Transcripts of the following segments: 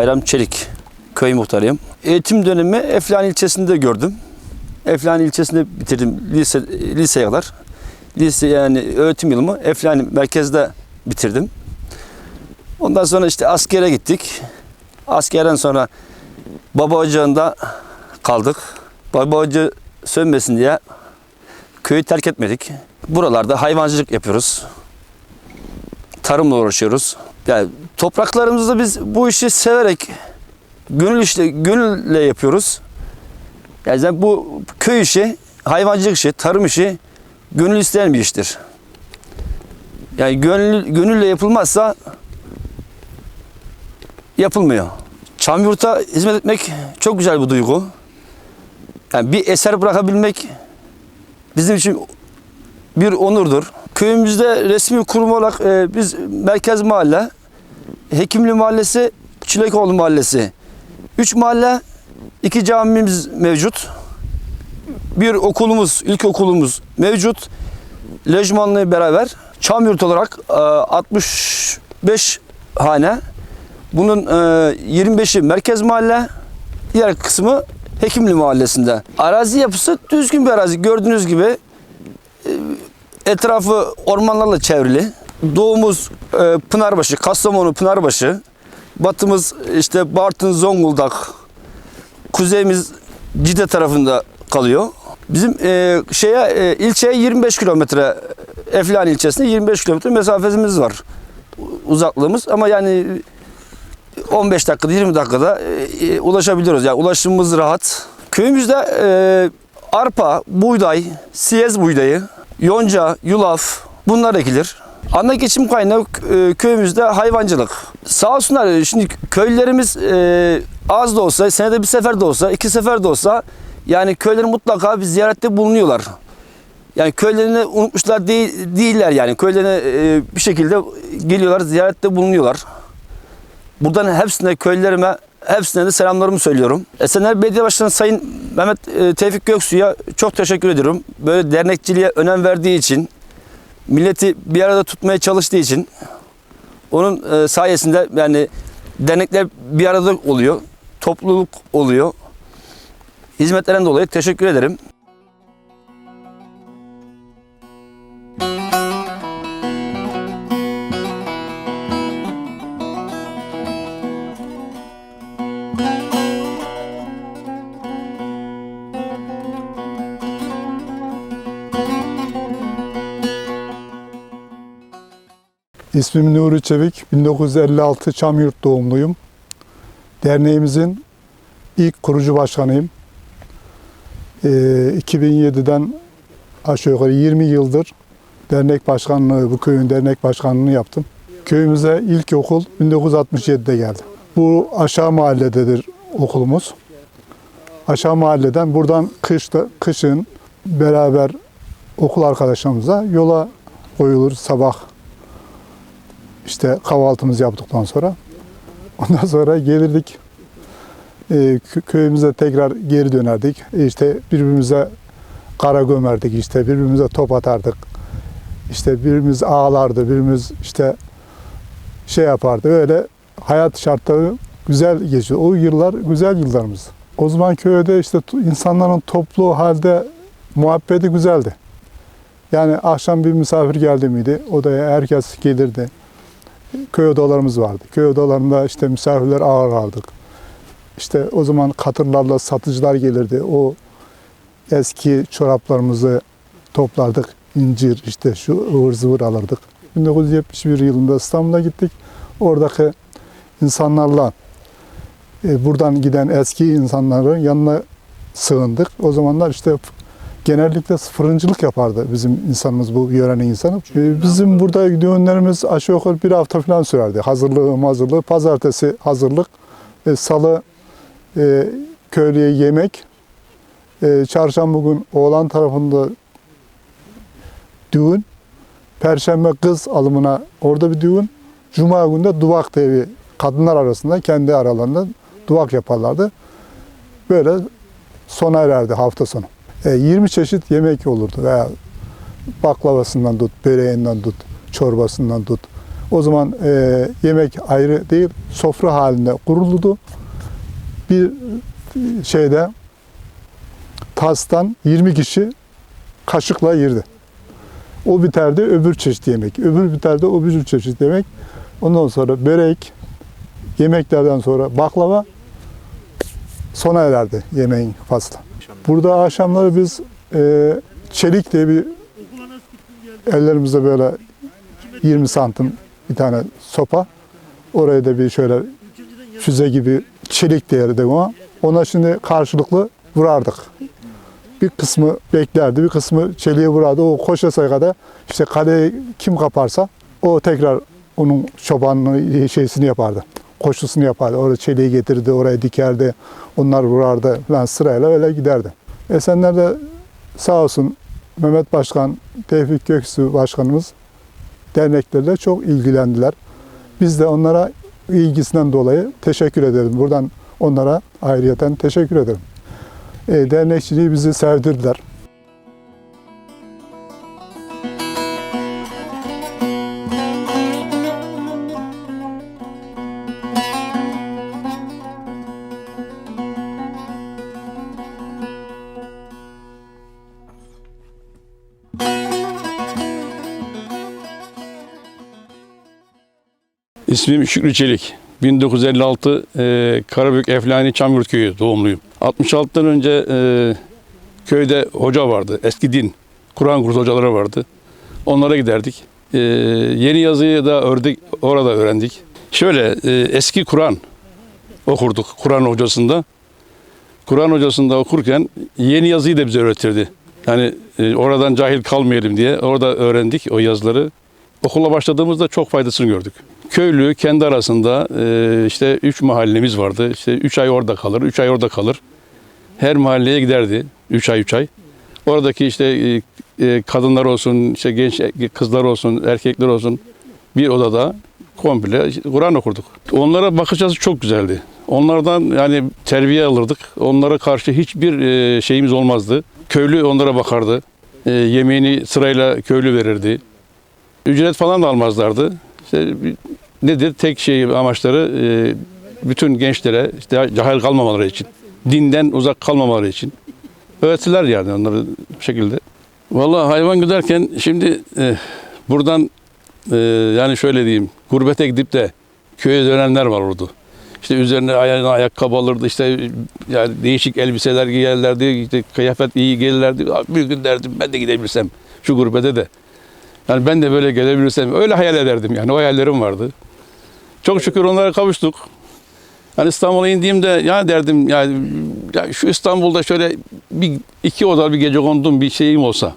Bayram Çelik, köy muhtarıyım. Eğitim dönemi Eflani ilçesinde gördüm. Eflani ilçesinde bitirdim lise, liseye kadar. Lise yani öğretim yılımı Eflani merkezde bitirdim. Ondan sonra işte askere gittik. Askerden sonra baba ocağında kaldık. Baba ocağı sönmesin diye köyü terk etmedik. Buralarda hayvancılık yapıyoruz. Tarımla uğraşıyoruz. Yani topraklarımızda biz bu işi severek gönül işle gönülle yapıyoruz. Yani bu köy işi, hayvancılık işi, tarım işi gönül isteyen bir iştir. Yani gönül, gönülle yapılmazsa yapılmıyor. Çamyurt'a hizmet etmek çok güzel bir duygu. Yani bir eser bırakabilmek bizim için bir onurdur. Köyümüzde resmi kurum olarak e, biz merkez mahalle, Hekimli Mahallesi, Çilekoğlu Mahallesi. Üç mahalle, iki camimiz mevcut. Bir okulumuz, ilkokulumuz mevcut. Lejmanlı beraber. Çamyurt olarak e, 65 hane. Bunun e, 25'i merkez mahalle, diğer kısmı Hekimli Mahallesi'nde. Arazi yapısı düzgün bir arazi. Gördüğünüz gibi e, etrafı ormanlarla çevrili. Doğumuz e, Pınarbaşı, Kastamonu Pınarbaşı. Batımız işte Bartın, Zonguldak. Kuzeyimiz Cide tarafında kalıyor. Bizim e, şeye e, ilçeye 25 kilometre Eflan ilçesinde 25 kilometre mesafemiz var. Uzaklığımız ama yani 15 dakikada 20 dakikada e, e, ulaşabiliyoruz. Yani ulaşımımız rahat. Köyümüzde e, arpa, buğday, siyez buğdayı, yonca, yulaf bunlar ekilir. Ana geçim kaynağı e, köyümüzde hayvancılık. Sağ olsunlar şimdi köylülerimiz e, az da olsa, senede bir sefer de olsa, iki sefer de olsa yani köyleri mutlaka bir ziyarette bulunuyorlar. Yani köylerini unutmuşlar değil, değiller yani. Köylerine e, bir şekilde geliyorlar, ziyarette bulunuyorlar. Buradan hepsine köylülerime hepsine de selamlarımı söylüyorum. Esenler Belediye Başkanı Sayın Mehmet e, Tevfik Göksu'ya çok teşekkür ediyorum. Böyle dernekçiliğe önem verdiği için, milleti bir arada tutmaya çalıştığı için onun e, sayesinde yani dernekler bir arada oluyor, topluluk oluyor. Hizmetlerinden dolayı teşekkür ederim. İsmim Nuri Çevik, 1956 Çamyurt doğumluyum. Derneğimizin ilk kurucu başkanıyım. Ee, 2007'den aşağı yukarı 20 yıldır dernek başkanlığı, bu köyün dernek başkanlığını yaptım. Köyümüze ilk okul 1967'de geldi. Bu aşağı mahallededir okulumuz. Aşağı mahalleden buradan kışta, kışın beraber okul arkadaşlarımızla yola koyulur sabah işte kahvaltımızı yaptıktan sonra. Ondan sonra gelirdik e, kö- köyümüze tekrar geri dönerdik. E, İşte birbirimize kara gömerdik işte birbirimize top atardık. İşte birimiz ağlardı, birimiz işte şey yapardı. Öyle hayat şartları güzel geçiyor. O yıllar güzel yıllarımız. O zaman köyde işte insanların toplu halde muhabbeti güzeldi. Yani akşam bir misafir geldi miydi? Odaya herkes gelirdi köy odalarımız vardı. Köy odalarında işte misafirler ağırlardık. İşte o zaman katırlarla satıcılar gelirdi. O eski çoraplarımızı toplardık. İncir işte şu ıvır zıvır alırdık. 1971 yılında İstanbul'a gittik. Oradaki insanlarla e, buradan giden eski insanların yanına sığındık. O zamanlar işte genellikle fırıncılık yapardı bizim insanımız bu yörenin insanı. Bizim burada düğünlerimiz aşağı yukarı bir hafta falan sürerdi. Hazırlığı hazırlığı. Pazartesi hazırlık. e, Salı e, köylüye yemek. E, çarşamba gün oğlan tarafında düğün. Perşembe kız alımına orada bir düğün. Cuma günde duvak diye bir kadınlar arasında kendi aralarında duvak yaparlardı. böyle sona ererdi hafta sonu. E, 20 çeşit yemek olurdu veya baklavasından tut, böreğinden tut, çorbasından tut. O zaman e, yemek ayrı değil, sofra halinde kurulurdu. Bir şeyde tastan 20 kişi kaşıkla yerdi. O biterdi öbür çeşit yemek. Öbür biterdi öbür çeşit yemek. Ondan sonra börek, yemeklerden sonra baklava sona ererdi yemeğin faslı. Burada akşamları biz e, çelik diye bir ellerimizde böyle 20 santim bir tane sopa. Oraya da bir şöyle füze gibi çelik derdi ama ona şimdi karşılıklı vurardık. Bir kısmı beklerdi, bir kısmı çeliğe vurardı. O koşasaya kadar işte kaleyi kim kaparsa o tekrar onun çobanlığı şeysini yapardı. Koşusunu yapardı. Orada çeliği getirdi, oraya dikerdi. Onlar vurardı falan sırayla öyle giderdi. Esenler'de sağ olsun Mehmet Başkan, Tevfik Göksu Başkanımız derneklerle çok ilgilendiler. Biz de onlara ilgisinden dolayı teşekkür ederim. Buradan onlara ayrıyeten teşekkür ederim. E, dernekçiliği bizi sevdirdiler. İsmim Şükrü Çelik. 1956 e, Karabük Eflani Çamyurt Köyü doğumluyum. 66'dan önce e, köyde hoca vardı. Eski din, Kur'an kursu hocaları vardı. Onlara giderdik. E, yeni yazıyı da ördük, orada öğrendik. Şöyle e, eski Kur'an okurduk Kur'an hocasında. Kur'an hocasında okurken yeni yazıyı da bize öğretirdi. Yani e, oradan cahil kalmayalım diye orada öğrendik o yazıları. Okula başladığımızda çok faydasını gördük. Köylü kendi arasında e, işte üç mahallemiz vardı. İşte üç ay orada kalır, üç ay orada kalır. Her mahalleye giderdi. Üç ay, üç ay. Oradaki işte e, e, kadınlar olsun, işte genç kızlar olsun, erkekler olsun bir odada komple Kur'an okurduk. Onlara bakış açısı çok güzeldi. Onlardan yani terbiye alırdık. Onlara karşı hiçbir şeyimiz olmazdı. Köylü onlara bakardı. Yemeğini sırayla köylü verirdi. Ücret falan da almazlardı. İşte bir- nedir? Tek şey amaçları e, bütün gençlere işte cahil kalmamaları için, dinden uzak kalmamaları için öğretirler yani onları bu şekilde. Vallahi hayvan güderken şimdi e, buradan e, yani şöyle diyeyim gurbete gidip de köye dönenler var orada. İşte üzerine ayağına ayakkabı alırdı işte yani değişik elbiseler giyerlerdi işte kıyafet iyi gelirlerdi. Bir gün derdim ben de gidebilsem şu gurbete de. Yani ben de böyle gelebilirsem öyle hayal ederdim yani o hayallerim vardı. Çok şükür onlara kavuştuk. Yani İstanbul'a indiğimde ya derdim yani ya şu İstanbul'da şöyle bir iki odalı bir gece kondum bir şeyim olsa.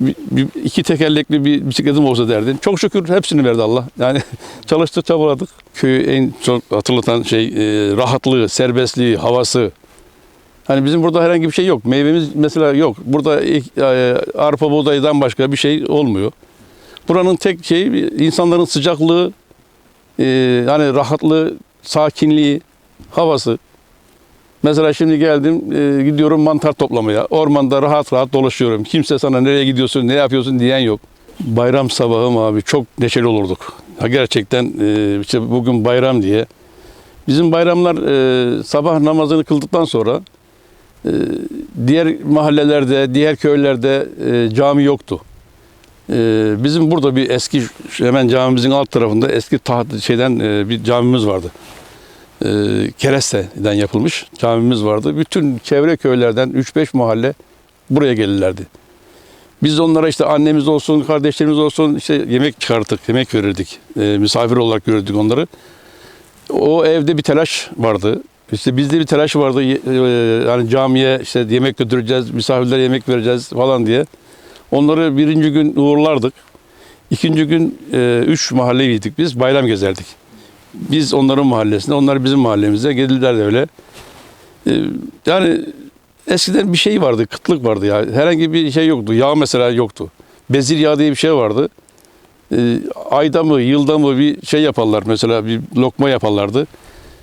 Bir, bir- iki tekerlekli bir bisikletim olsa derdim. Çok şükür hepsini verdi Allah. Yani çalıştık çabaladık. Köyü en çok hatırlatan şey e, rahatlığı, serbestliği, havası. Hani bizim burada herhangi bir şey yok. Meyvemiz mesela yok. Burada e, arpa buğdaydan başka bir şey olmuyor. Buranın tek şeyi insanların sıcaklığı, e, yani rahatlığı, sakinliği, havası. Mesela şimdi geldim, e, gidiyorum mantar toplamaya. Ormanda rahat rahat dolaşıyorum. Kimse sana nereye gidiyorsun, ne yapıyorsun diyen yok. Bayram sabahım abi çok neşeli olurduk. Ha gerçekten işte bugün bayram diye. Bizim bayramlar sabah namazını kıldıktan sonra diğer mahallelerde, diğer köylerde e, cami yoktu. E, bizim burada bir eski hemen camimizin alt tarafında eski taht şeyden e, bir camimiz vardı. E, keresteden yapılmış camimiz vardı. Bütün çevre köylerden 3-5 mahalle buraya gelirlerdi. Biz onlara işte annemiz olsun, kardeşlerimiz olsun işte yemek çıkarttık, yemek verirdik. Misafir olarak görürdük onları. O evde bir telaş vardı. İşte bizde bir telaş vardı. E, Yani camiye işte yemek götüreceğiz, misafirlere yemek vereceğiz falan diye. Onları birinci gün uğurlardık. İkinci gün e, üç mahalleydik biz. Bayram gezerdik. Biz onların mahallesinde, onlar bizim mahallemize gelirlerdi öyle. E, yani eskiden bir şey vardı, kıtlık vardı ya. Herhangi bir şey yoktu. Yağ mesela yoktu. Bezir yağı diye bir şey vardı. E, ayda mı, yılda mı bir şey yaparlar mesela bir lokma yaparlardı.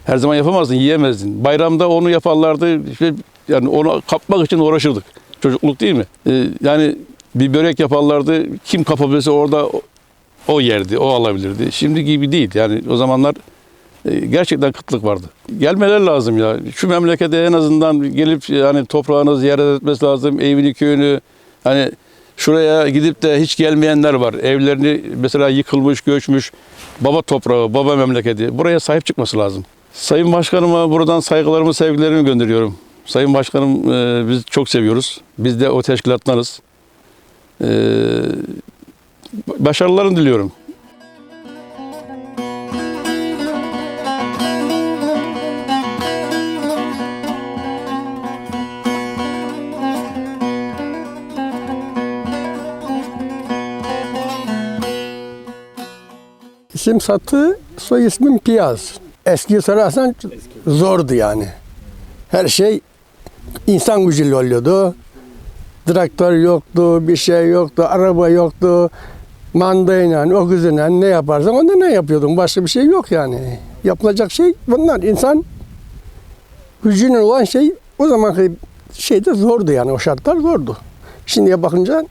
Her zaman yapamazdın, yiyemezdin. Bayramda onu yaparlardı. İşte yani onu kapmak için uğraşırdık. Çocukluk değil mi? Ee, yani bir börek yaparlardı. Kim kapabilirse orada o- yerdi, o alabilirdi. Şimdi gibi değil. Yani o zamanlar e, gerçekten kıtlık vardı. Gelmeler lazım ya. Şu memlekete en azından gelip yani toprağını ziyaret etmesi lazım. Evini, köyünü. Hani şuraya gidip de hiç gelmeyenler var. Evlerini mesela yıkılmış, göçmüş. Baba toprağı, baba memleketi. Buraya sahip çıkması lazım. Sayın Başkanıma buradan saygılarımı, sevgilerimi gönderiyorum. Sayın Başkanım e, biz çok seviyoruz. Biz de o teşkilatlarız. E, başarılarını diliyorum. İsim Satı, soy ismim Piyaz. Eski sorarsan zordu yani. Her şey insan gücüyle oluyordu. Traktör yoktu, bir şey yoktu, araba yoktu. Mandayla, o güzüyle ne yaparsan onda ne yapıyordun. Başka bir şey yok yani. Yapılacak şey bunlar. İnsan gücüyle olan şey o zamanki şeyde zordu yani. O şartlar zordu. Şimdiye bakınca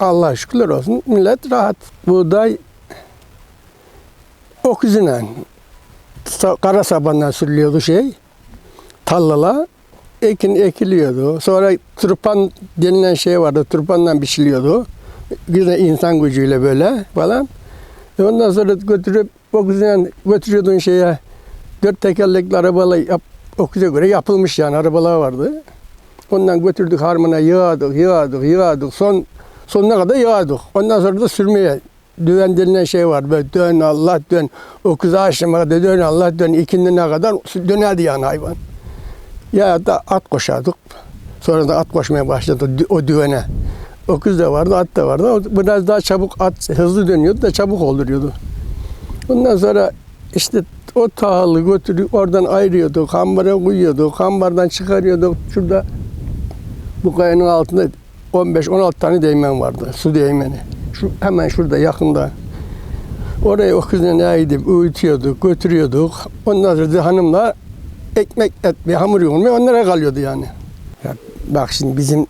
Allah şükürler olsun millet rahat. Buğday okuzuyla kara sabandan sürülüyordu şey. Tallala ekin ekiliyordu. Sonra turpan denilen şey vardı. Turpandan biçiliyordu. Güzel insan gücüyle böyle falan. E Ondan sonra götürüp okuzuyla götürüyordun şeye dört tekerlekli arabalar yap, okuza göre yapılmış yani arabalar vardı. Ondan götürdük harmana yığadık, yığadık, yığadık. Son sonuna kadar yığadık. Ondan sonra da sürmeye düven denilen şey var. Böyle dön Allah dön. O kız akşama kadar dön Allah dön. İkindine kadar dönerdi yani hayvan. Ya da at koşardık. Sonra da at koşmaya başladı o düvene. O kız da vardı, at da vardı. O biraz daha çabuk at hızlı dönüyordu da çabuk olduruyordu. Ondan sonra işte o tahılı götürüp oradan ayırıyorduk, hambara koyuyorduk, hambardan çıkarıyorduk. Şurada bu kayanın altında 15-16 tane değmen vardı, su değmeni. Şu, hemen şurada yakında. Oraya o kızla gidip uyutuyorduk, götürüyorduk. Ondan sonra hanımlar ekmek etmeye, hamur yoğurmaya onlara kalıyordu yani. Ya bak şimdi bizim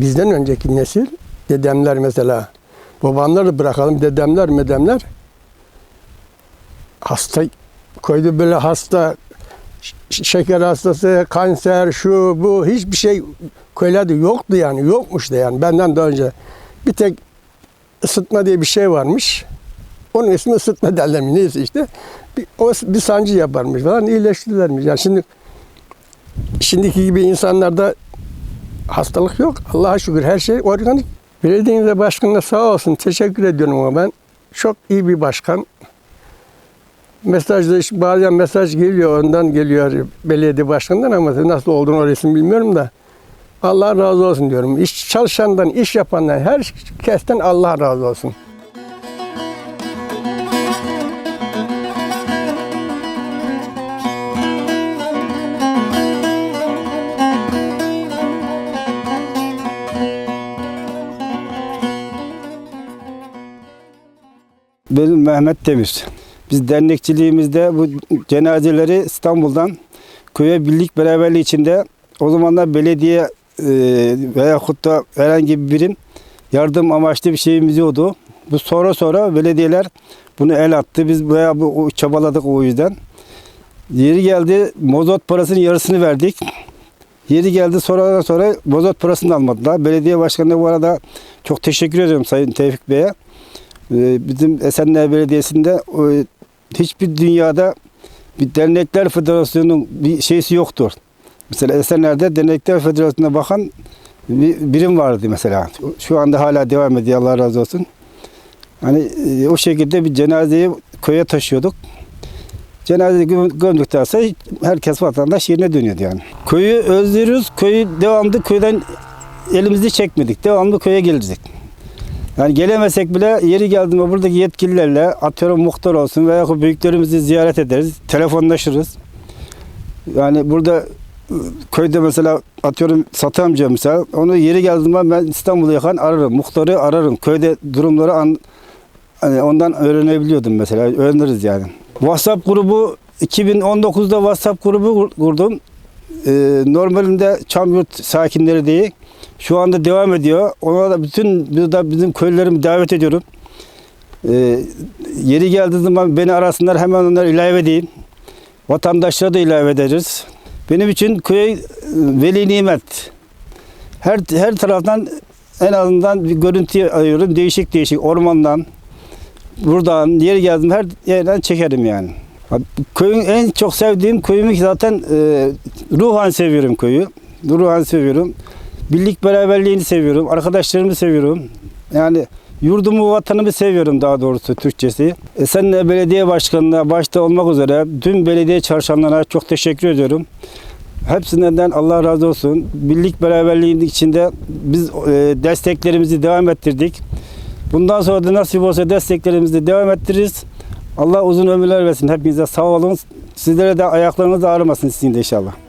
bizden önceki nesil, dedemler mesela, babamları bırakalım, dedemler, medemler hasta koydu böyle hasta şeker hastası, kanser, şu bu hiçbir şey köylerde yoktu yani yokmuş da yani benden daha önce bir tek ısıtma diye bir şey varmış. Onun ismi ısıtma derler mi neyse işte. Bir, o bir sancı yaparmış falan iyileştirirlermiş. Yani şimdi şimdiki gibi insanlarda hastalık yok. Allah'a şükür her şey organik. Belediyenizde başkanına sağ olsun teşekkür ediyorum ama ben çok iyi bir başkan. Mesajda işte bazen mesaj geliyor ondan geliyor belediye başkanından ama nasıl olduğunu orasını bilmiyorum da. Allah razı olsun diyorum. İş çalışandan, iş yapandan, herkesten Allah razı olsun. Benim Mehmet Demir. Biz dernekçiliğimizde bu cenazeleri İstanbul'dan köye birlik beraberliği içinde o zamanlar belediye e, veya da herhangi bir birim yardım amaçlı bir şeyimiz yoktu. Bu sonra sonra belediyeler bunu el attı. Biz bayağı bu, çabaladık o yüzden. Yeri geldi mozot parasının yarısını verdik. Yeri geldi sonradan sonra mozot parasını almadılar. Belediye başkanına bu arada çok teşekkür ediyorum Sayın Tevfik Bey'e. Ee, Bizim Esenler Belediyesi'nde e, hiçbir dünyada bir dernekler federasyonunun bir şeysi yoktur. Mesela Esenler'de dernekler federasyonuna bakan bir birim vardı mesela. Şu anda hala devam ediyor Allah razı olsun. Hani e, o şekilde bir cenazeyi köye taşıyorduk. Cenazeyi gö- gömdükten sonra herkes vatandaş yerine dönüyordu yani. Köyü özlüyoruz. Köyü devamlı köyden elimizi çekmedik. Devamlı köye gelirdik. Yani gelemesek bile yeri geldiğinde buradaki yetkililerle atıyorum muhtar olsun veya büyüklerimizi ziyaret ederiz. Telefonlaşırız. Yani burada köyde mesela atıyorum Satı amca mesela onu yeri geldiğinde ben İstanbul'a yakan ararım. Muhtarı ararım. Köyde durumları an, hani ondan öğrenebiliyordum mesela. Öğreniriz yani. WhatsApp grubu 2019'da WhatsApp grubu kur- kurdum. Ee, normalinde Çamyurt sakinleri değil. Şu anda devam ediyor. Ona da bütün burada bizim köylülerimi davet ediyorum. Ee, yeri geldiği zaman beni arasınlar hemen onları ilave edeyim. Vatandaşlara da ilave ederiz. Benim için köy e, veli nimet. Her her taraftan en azından bir görüntü alıyorum. Değişik değişik ormandan, buradan yeri geldim her yerden çekerim yani. Köyün en çok sevdiğim köyümü zaten e, ruhan seviyorum köyü. Ruhan seviyorum. Birlik beraberliğini seviyorum. Arkadaşlarımı seviyorum. Yani yurdumu, vatanımı seviyorum daha doğrusu Türkçesi. Esenler Belediye Başkanı'na başta olmak üzere tüm belediye çalışanlarına çok teşekkür ediyorum. Hepsinden Allah razı olsun. Birlik beraberliğin içinde biz e, desteklerimizi devam ettirdik. Bundan sonra da nasip olsa desteklerimizi devam ettiririz. Allah uzun ömürler versin. Hepinize sağ olun. Sizlere de ayaklarınız ağrımasın sizin de inşallah.